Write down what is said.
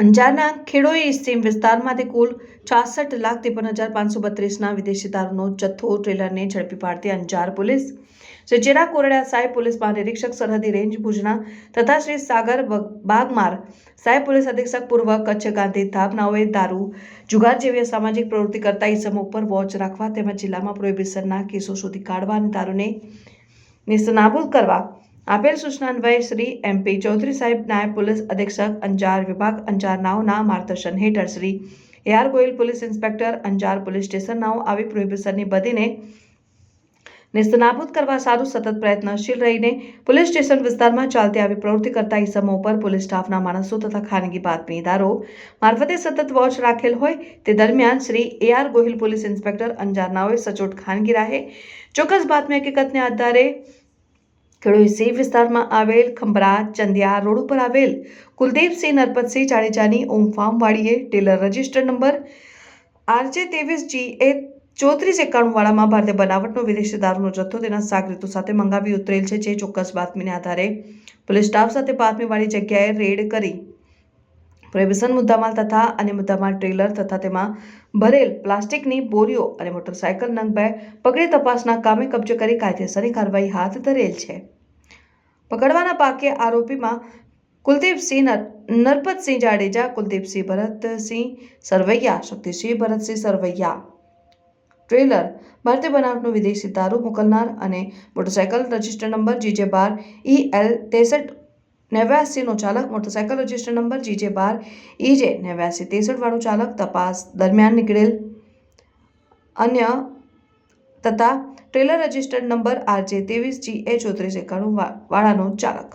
અંજારના ખેડોઈ સીમ વિસ્તારમાંથી કુલ છાસઠ લાખ ત્રેપન હજાર પાંચસો બત્રીસના વિદેશી દારૂનો જથ્થો ટ્રેલરને ઝડપી પાડતી અંજાર પોલીસ શ્રી કોરડા સાહેબ પોલીસ મહાનિરીક્ષક સરહદી રેન્જ ભુજના તથા શ્રી સાગર બાગમાર સાહેબ પોલીસ અધિક્ષક પૂર્વ કચ્છ ગાંધી ધાબનાઓએ દારૂ જુગાર જેવી સામાજિક પ્રવૃત્તિ કરતા ઇસમો ઉપર વોચ રાખવા તેમજ જિલ્લામાં પ્રોહિબિશનના કેસો શોધી કાઢવા અને દારૂને નિસ્તનાબૂદ કરવા આપેલ સૂચનાન્વયે શ્રી એમપી ચૌધરી સાહેબ નાયબ પોલીસ અધિક્ષક અંજાર વિભાગ અંજાર નાઓના માર્ગદર્શન હેઠળ Shri A R Goyal police inspector Anjar police station નાઓ આવી પ્રોહિબિશનની બધીને નિસ્તનાબૂદ કરવા સારું સતત પ્રયત્નશીલ રહીને પોલીસ સ્ટેશન વિસ્તારમાં ચાલતી આવી પ્રવૃત્તિ કરતા ઇસમો ઉપર પોલીસ સ્ટાફના માણસો તથા ખાનગી બાતમીદારો મારફતે સતત વોચ રાખેલ હોય તે દરમિયાન Shri A R Gohil police inspector અંજારનાઓએ સચોટ ખાનગી રાહે ચોક્કસ બાતમી હકીકતને આધારે ખેડૂત સી વિસ્તારમાં આવેલ ખંભરા, ચંદિયા રોડ ઉપર આવેલ કુલદીપસિંહ નરપતસિંહ જાડેજાની ઓમ ફાર્મવાડીએ ટેલર રજિસ્ટર નંબર આરજે ત્રેવીસ જી એ ચોત્રીસ એકાણુંવાળામાં ભારતીય બનાવટનો વિદેશી દારૂનો જથ્થો તેના સાગરીતો સાથે મંગાવી ઉતરેલ છે, જે ચોક્કસ બાતમીને આધારે. પોલીસ સ્ટાફ સાથે બાતમીવાળી જગ્યાએ રેડ કરી પ્રોહિબિશન મુદ્દામાલ તથા અને મુદ્દામાલ ટ્રેલર તથા તેમાં ભરેલ પ્લાસ્ટિકની બોરીઓ અને મોટરસાયકલ નંગ બે પકડી તપાસના કામે કબજે કરી કાયદેસરની કાર્યવાહી હાથ ધરેલ છે. પકડવાના પાકે આરોપીમાં કુલદીપસિંહ નરપતસિંહ જાડેજા, કુલદીપસિંહ ભરતસિંહ સરવૈયા, શક્તિસિંહ ભરતસિંહ સરવૈયા. ટ્રેલર, ભારતીય બનાવટનો વિદેશી દારૂ મોકલનાર અને મોટરસાયકલ રજિસ્ટર નંબર જીજે બાર ઈ એલ ત્રેસઠ નેવ્યાસીનો ચાલક મોટરસાયકલ રજિસ્ટર નંબર જીજે બાર, ઈજે નેવ્યાસી ત્રેસઠ વાળો ચાલક તપાસ દરમિયાન નીકળેલ. અન્ય તથા ટ્રેલર રજિસ્ટર્ડ નંબર આરજે ત્રેવીસ જી એ ચોત્રીસ એકાણું વાળાનો ચાલક.